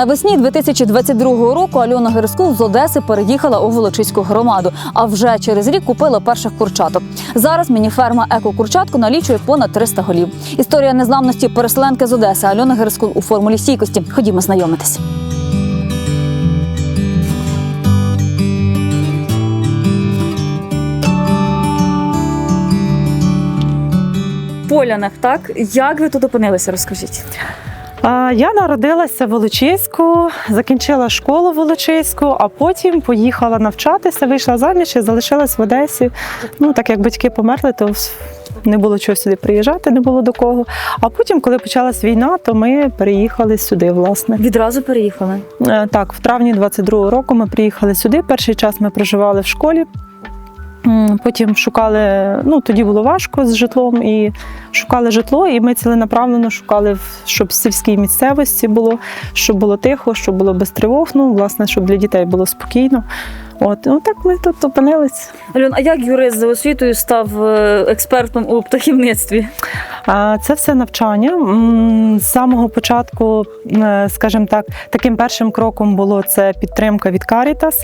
Навесні 2022 року Альона Герскул з Одеси переїхала у Волочиську громаду, а вже через рік купила перших курчаток. Зараз мініферма Еко-Курчатко налічує понад 300 голів. Історія незламності переселенки з Одеси Альони Герскул у формулі стійкості. Ходімо знайомитись. Полянах, так як ви тут опинилися? Розкажіть. Я народилася в Волочиську, закінчила школу в Волочиську, а потім поїхала навчатися, вийшла заміж і залишилась в Одесі. Ну, так як батьки померли, то не було чого сюди приїжджати, не було до кого. А потім, коли почалась війна, то ми переїхали сюди, власне. Відразу переїхали. Е, Так, в травні 22-го року ми приїхали сюди. Перший час ми проживали в школі. Потім шукали, ну тоді було важко з житлом і шукали житло, і ми ціленаправлено шукали, щоб в сільській місцевості було, щоб було тихо, щоб було без тривог. Ну, власне, щоб для дітей було спокійно. От, ну так ми тут опинились. Альон, а як юрист за освітою став е, експертом у птахівництві? Це все навчання. З самого початку, е, скажімо так, таким першим кроком було це підтримка від Caritas,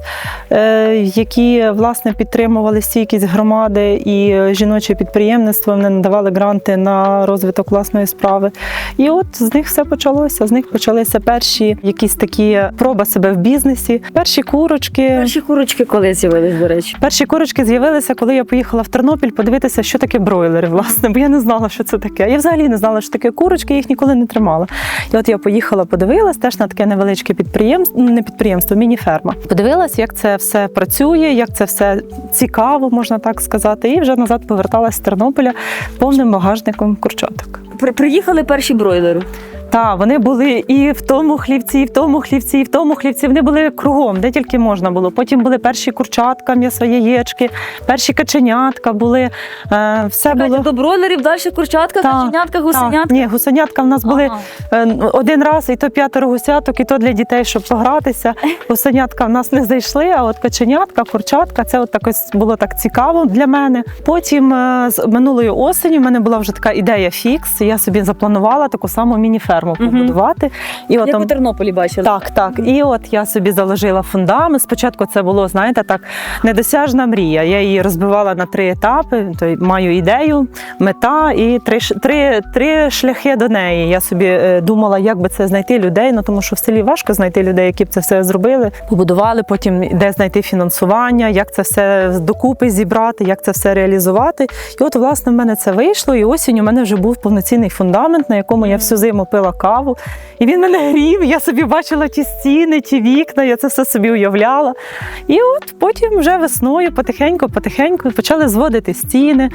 е, які власне підтримували стійкість громади і жіноче підприємництво. Вони надавали гранти на розвиток власної справи. І от з них все почалося. З них почалися перші якісь такі проба себе в бізнесі, перші курочки. Перші курочки коли з'явились, до речі. Перші курочки з'явилися, коли я поїхала в Тернопіль подивитися, що таке бройлери, власне, бо я не знала, що це таке. Я взагалі не знала, що таке курочки, їх ніколи не тримала. І от я поїхала, подивилась теж на таке невеличке підприємство, не підприємство, міні-ферма. Подивилась, як це все працює, як це все цікаво, можна так сказати. І вже назад поверталась з Тернополя повним багажником курчаток. При- Приїхали перші бройлери. Та вони були і в тому хлівці, і в тому хлівці, і в тому хлівці. Вони були кругом, де тільки можна було. Потім були перші курчатка, м'ясо, яєчки, перші каченятка були. Е, все було. До бройлерів далі курчатка, Так, каченятка, гусенятка. Ні, гусенятка в нас були Ага. е, один раз, і то п'ятеро гусяток, і то для дітей, щоб погратися. Гусенятка в нас не зайшли, а от каченятка, курчатка це от так було так цікаво для мене. Потім е, з минулої осені в мене була вже така ідея фікс. Я собі запланувала таку саму міні-ферму Мгм. побудувати. І от Як там- у Тернополі бачили. так, так. І от я собі заложила фундамент. Спочатку це було, знаєте, так недосяжна мрія. Я її розбивала на три етапи. То маю ідею, мета і три, ш- три, три шляхи до неї. Я собі е, думала, як би це знайти людей. Ну тому що в селі важко знайти людей, які б це все зробили. Побудували, потім де знайти фінансування, як це все докупи зібрати, як це все реалізувати. І от, власне, в мене це вийшло. І осінь у мене вже був повноцінний фундамент, на якому я всю зиму пила каву. І він мене грів. Я собі бачила ті стіни, ті вікна, я це все собі уявляла. І от потім вже весною потихеньку, потихеньку почали зводити стіни,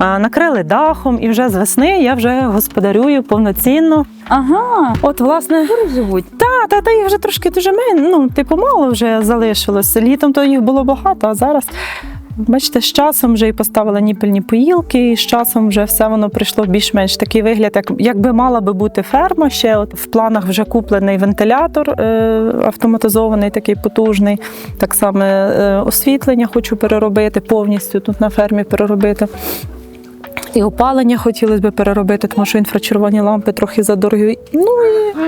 накрили дахом, і вже з весни я вже господарюю повноцінно. Ага. От, власне, живуть. та, та, та їх вже трошки дуже мен, ну, типу, мало вже залишилось. Літом то їх було багато, а зараз. Бачите, з часом вже і поставила ніпельні поїлки, і з часом вже все воно прийшло більш-менш такий вигляд, як якби мала би бути ферма. Ще от в планах вже куплений вентилятор е, автоматизований, такий потужний. Так само е, освітлення хочу переробити повністю тут на фермі переробити. І опалення хотілося б переробити, тому що інфрачервоні лампи трохи задорогі. Ну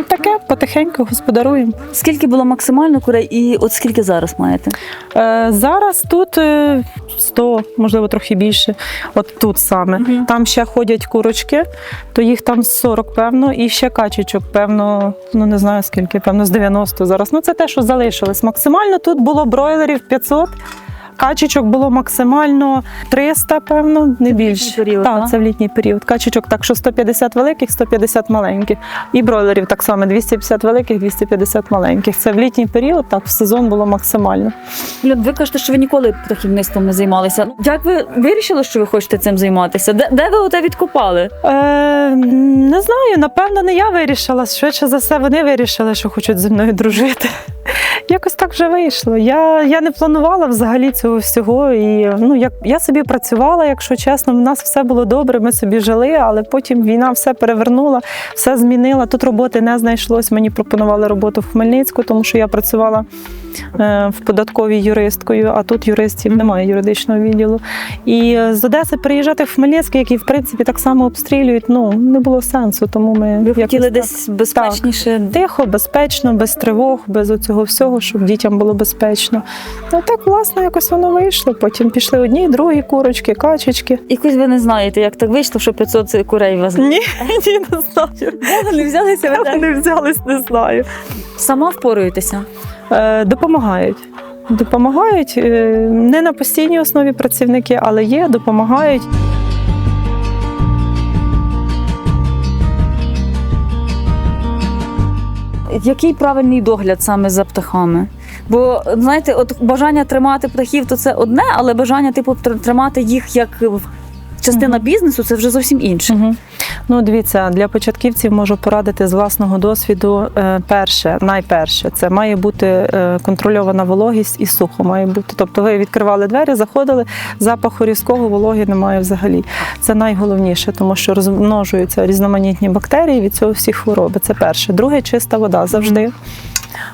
і таке потихеньку господаруємо. Скільки було максимально курей і от скільки зараз маєте? Е, зараз тут е, 100, можливо, трохи більше. От тут саме. Мгм. Там ще ходять курочки, то їх там 40, певно, і ще качечок, певно, ну не знаю скільки, певно, з 90 зараз. Ну це те, що залишилось. Максимально тут було бройлерів 500. Качечок було максимально 300, певно, не більше. період, так, так? це в літній період. Качечок так, що 150 великих, 150 маленьких. І бройлерів так само 250 великих, 250 маленьких. Це в літній період, так, в сезон було максимально. Люд, ви кажете, що ви ніколи птахівництвом не займалися. Ну, Як ви вирішили, що ви хочете цим займатися? Де, де ви оте відкопали? Е, не знаю, напевно, не я вирішила. Швидше за все, вони вирішили, що хочуть зі мною дружити. Якось так вже вийшло. Я, я не планувала взагалі цього всього. І ну, як, я собі працювала, якщо чесно, в нас все було добре, ми собі жили, але потім війна все перевернула, все змінила. Тут роботи не знайшлось. Мені пропонували роботу в Хмельницьку, тому що я працювала в податковій юристкою, а тут юристів немає юридичного відділу. І е, з Одеси приїжджати в Хмельницький, який в принципі так само обстрілюють, ну не було сенсу. Тому ми Ви хотіли так десь безпечніше. тихо, безпечно, без тривог, без оцього всього, щоб дітям було безпечно. Ну так, власне, якось воно вийшло. Потім пішли одні, другі курочки, качечки. Якось ви не знаєте, як так вийшло, що 500 курей вас. Ні, ні, не знаю. Де вони взялися? так? Вони взялись, не знаю. Сама впоруєтеся. Е, допомагають. Допомагають е, не на постійній основі працівники, але є, допомагають. Який правильний догляд саме за птахами? Бо знаєте, от бажання тримати птахів то це одне, але бажання типу тримати їх як частина бізнесу це вже зовсім інше. Угу. Ну, дивіться, для початківців можу порадити з власного досвіду. Е, Перше, найперше, це має бути е, контрольована вологість і сухо має бути. Тобто ви відкривали двері, заходили, запаху різкого вологи немає взагалі. Це найголовніше, тому що розмножуються різноманітні бактерії від цього всі хвороби. Це перше. Друге, чиста вода завжди.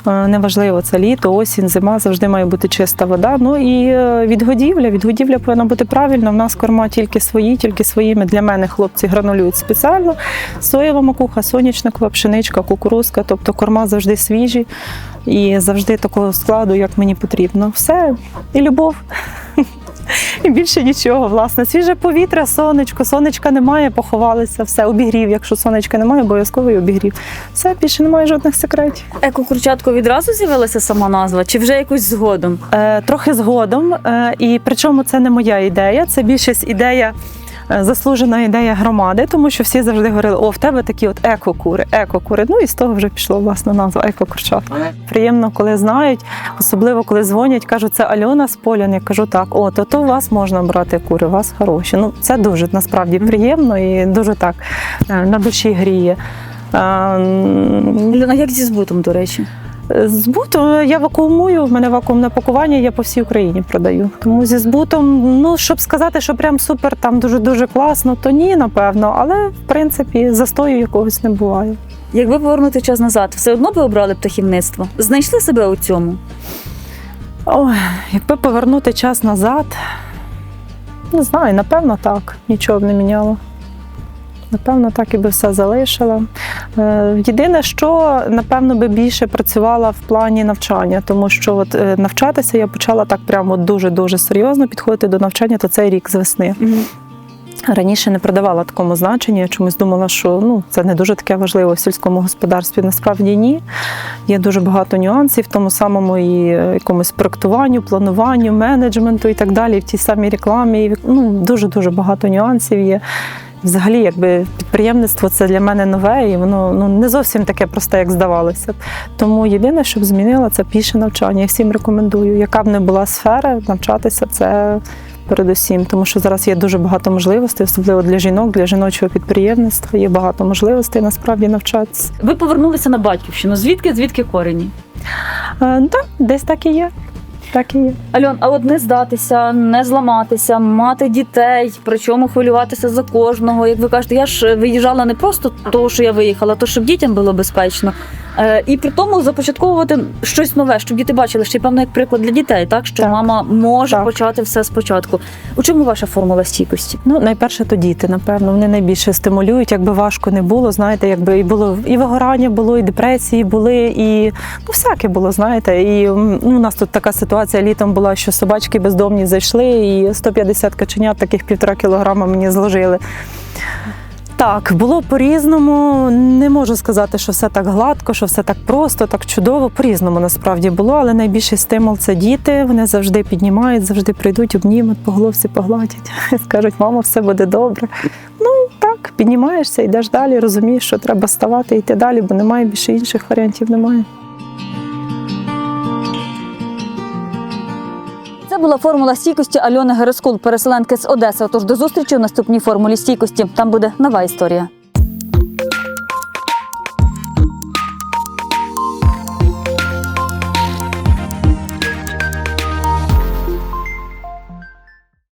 Е, Неважливо, це літо, осінь, зима, завжди має бути чиста вода. Ну і е, відгодівля. Відгодівля повинна бути правильна. В нас корма тільки свої, тільки своїми. Для мене хлопці гранулюють спеціально. Соєва макуха, соняшникова, пшеничка, кукурузка. Тобто корма завжди свіжі і завжди такого складу, як мені потрібно. Все і любов. І більше нічого, власне. Свіже повітря, сонечко, сонечка немає, поховалися, все, обігрів. Якщо сонечка немає, обов'язковий обігрів. Все, більше немає жодних секретів. Еко-курчатку відразу з'явилася сама назва, чи вже якось згодом? Е, трохи згодом, е, і причому це не моя ідея, це більшість ідея. Е, Заслужена ідея громади, тому що всі завжди говорили: о, в тебе такі от еко-кури, еко-кури. Ну і з того вже пішла власна назва еко-курчатка. Приємно, коли знають, особливо коли дзвонять, кажуть, це Альона з Полян. Я кажу, так, о, то, то у вас можна брати кури, у вас хороші. Ну це дуже насправді приємно і дуже так е, на душі гріє. Е, м, Альона, як зі збутом, до речі? Збутом я вакуумую, в мене вакуумне пакування, я по всій Україні продаю. Тому зі збутом, ну щоб сказати, що прям супер, там дуже дуже класно, то ні, напевно. Але в принципі застою якогось не буває. Якби повернути час назад, все одно би обрали птахівництво? Знайшли себе у цьому? Ой, якби повернути час назад, не знаю, напевно, так. Нічого б не міняло. Напевно, так і би все залишила. Е, Єдине, що напевно би більше працювала в плані навчання, тому що от е, навчатися я почала так прямо дуже дуже серйозно підходити до навчання, то цей рік з весни. Раніше не придавала такому значенню. Я чомусь думала, що ну це не дуже таке важливо в сільському господарстві. Насправді ні. Є дуже багато нюансів в тому самому і е, якомусь проектуванню, плануванню, менеджменту і так далі. В тій самій рекламі. Ну дуже дуже багато нюансів є. Взагалі, якби підприємництво це для мене нове, і воно ну не зовсім таке просте, як здавалося. Тому єдине, що б змінила, це більше навчання. Я всім рекомендую. Яка б не була сфера, навчатися це передусім, тому що зараз є дуже багато можливостей, особливо для жінок, для жіночого підприємництва. Є багато можливостей насправді навчатися. Ви повернулися на батьківщину. Звідки? Звідки корені? Е, ну, так, десь так і є. Так і є. Альон, а от не здатися, не зламатися, мати дітей, причому хвилюватися за кожного. Як ви кажете, я ж виїжджала не просто того, що я виїхала, а то щоб дітям було безпечно. Е, і при тому започатковувати щось нове, щоб діти бачили, ще й певно як приклад для дітей, так що Так. мама може Так. почати все спочатку. У чому ваша формула стійкості? Ну, найперше, то діти, напевно, вони найбільше стимулюють, якби важко не було. Знаєте, якби і було і вигорання було, і депресії були, і ну всяке було, знаєте. І ну, у нас тут така ситуація літом була, що собачки бездомні зайшли, і 150 каченят, таких півтора кілограма мені зложили. Так, було по-різному. Не можу сказати, що все так гладко, що все так просто, так чудово. По-різному насправді було, але найбільший стимул це діти. Вони завжди піднімають, завжди прийдуть, обнімуть, по головці погладять. Скажуть, мамо, все буде добре. Ну так, піднімаєшся, йдеш далі, розумієш, що треба ставати, йти далі, бо немає більше інших варіантів. Немає. Була формула стійкості Альони Героскул, переселенки з Одеси. Отож до зустрічі у наступній формулі стійкості. Там буде нова історія.